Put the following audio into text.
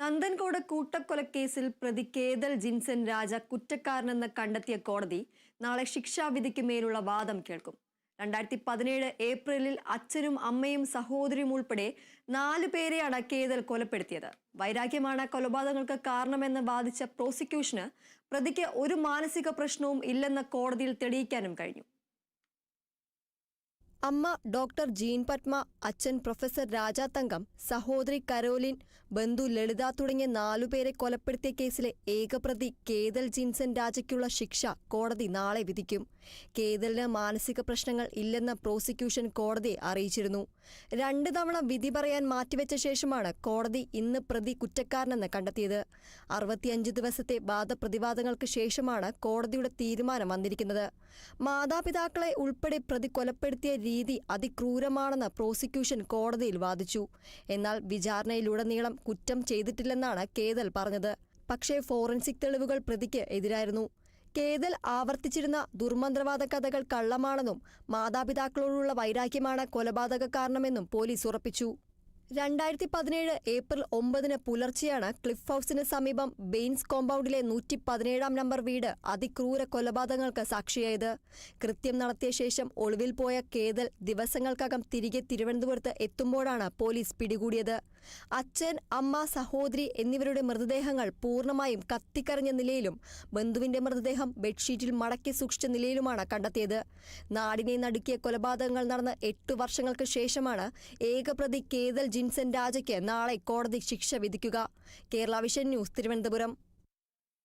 നന്ദൻകോട് കൂട്ടക്കൊലക്കേസിൽ പ്രതി കേതൽ ജിൻസൻ രാജ കുറ്റക്കാരനെന്ന് കണ്ടെത്തിയ കോടതി നാളെ ശിക്ഷാവിധിക്ക് മേലുള്ള വാദം കേൾക്കും. രണ്ടായിരത്തി പതിനേഴ് ഏപ്രിലിൽ അച്ഛനും അമ്മയും സഹോദരിയും ഉൾപ്പെടെ നാലു പേരെയാണ് കേതൽ കൊലപ്പെടുത്തിയത്. വൈരാഗ്യമാണ് കൊലപാതകങ്ങൾക്ക് കാരണമെന്ന് വാദിച്ച പ്രോസിക്യൂഷന് പ്രതിക്ക് ഒരു മാനസിക പ്രശ്നവും ഇല്ലെന്ന് കോടതിയിൽ തെളിയിക്കാനും കഴിഞ്ഞു. അമ്മ ഡോക്ടർ ജീൻ പത്മ അച്ഛൻ പ്രൊഫസർ രാജാ തങ്കം സഹോദരി കരോലിൻ ബന്ധു ലളിത തുടങ്ങിയ നാലുപേരെ കൊലപ്പെടുത്തിയ കേസിലെ ഏകപ്രതി കേതൽ ജിൻസൻ രാജയ്ക്കുള്ള ശിക്ഷ കോടതി നാളെ വിധിക്കും. കേതലിന് മാനസിക പ്രശ്നങ്ങൾ ഇല്ലെന്ന പ്രോസിക്യൂഷൻ കോടതിയെ അറിയിച്ചിരുന്നു. രണ്ട് തവണ വിധി പറയാൻ മാറ്റിവെച്ച ശേഷമാണ് കോടതി ഇന്ന് പ്രതി കുറ്റക്കാരനെന്ന് കണ്ടെത്തിയത്. അറുപത്തിയഞ്ച് ദിവസത്തെ വാദപ്രതിവാദങ്ങൾക്ക് ശേഷമാണ് കോടതിയുടെ തീരുമാനം വന്നിരിക്കുന്നത്. മാതാപിതാക്കളെ ഉൾപ്പെടെ പ്രതി കൊലപ്പെടുത്തിയ രീതി അതിക്രൂരമാണെന്ന് പ്രോസിക്യൂഷൻ കോടതിയിൽ വാദിച്ചു. എന്നാൽ വിചാരണയിലുടനീളം കുറ്റം ചെയ്തിട്ടില്ലെന്നാണ് കേതൽ പറഞ്ഞത്. പക്ഷേ ഫോറൻസിക് തെളിവുകൾ പ്രതിക്ക് എതിരായിരുന്നു. കേതൽ ആവർത്തിച്ചിരുന്ന ദുർമന്ത്രവാദ കഥകൾ കള്ളമാണെന്നും മാതാപിതാക്കളോടുള്ള വൈരാഗ്യമാണ് കൊലപാതക കാരണമെന്നും പോലീസ് ഉറപ്പിച്ചു. രണ്ടായിരത്തി പതിനേഴ് ഏപ്രിൽ ഒമ്പതിന് പുലർച്ചെയാണ് ക്ലിഫ് ഹൌസിന് സമീപം ബെയിൻസ് കോമ്പൗണ്ടിലെ നൂറ്റി പതിനേഴാം നമ്പർ വീട് അതിക്രൂര കൊലപാതകങ്ങൾക്ക് സാക്ഷിയായത്. കൃത്യം നടത്തിയ ശേഷം ഒളിവിൽ പോയ കേതൽ ദിവസങ്ങൾക്കകം തിരികെ തിരുവനന്തപുരത്ത് എത്തുമ്പോഴാണ് പോലീസ് പിടികൂടിയത്. അച്ഛൻ അമ്മ സഹോദരി എന്നിവരുടെ മൃതദേഹങ്ങൾ പൂർണമായും കത്തിക്കറിഞ്ഞ നിലയിലും ബന്ധുവിന്റെ മൃതദേഹം ബെഡ്ഷീറ്റിൽ മടക്കി സൂക്ഷിച്ച നിലയിലുമാണ് കണ്ടെത്തിയത്. നാടിനെ നടുക്കിയ കൊലപാതകങ്ങൾ നടന്ന എട്ടു വർഷങ്ങൾക്ക് ശേഷമാണ് ഏകപ്രതി കേതൽ ജിൻസൻ രാജയ്ക്ക് നാളെ കോടതി ശിക്ഷ വിധിക്കുക. Kerala vision news Thiruvananthapuram.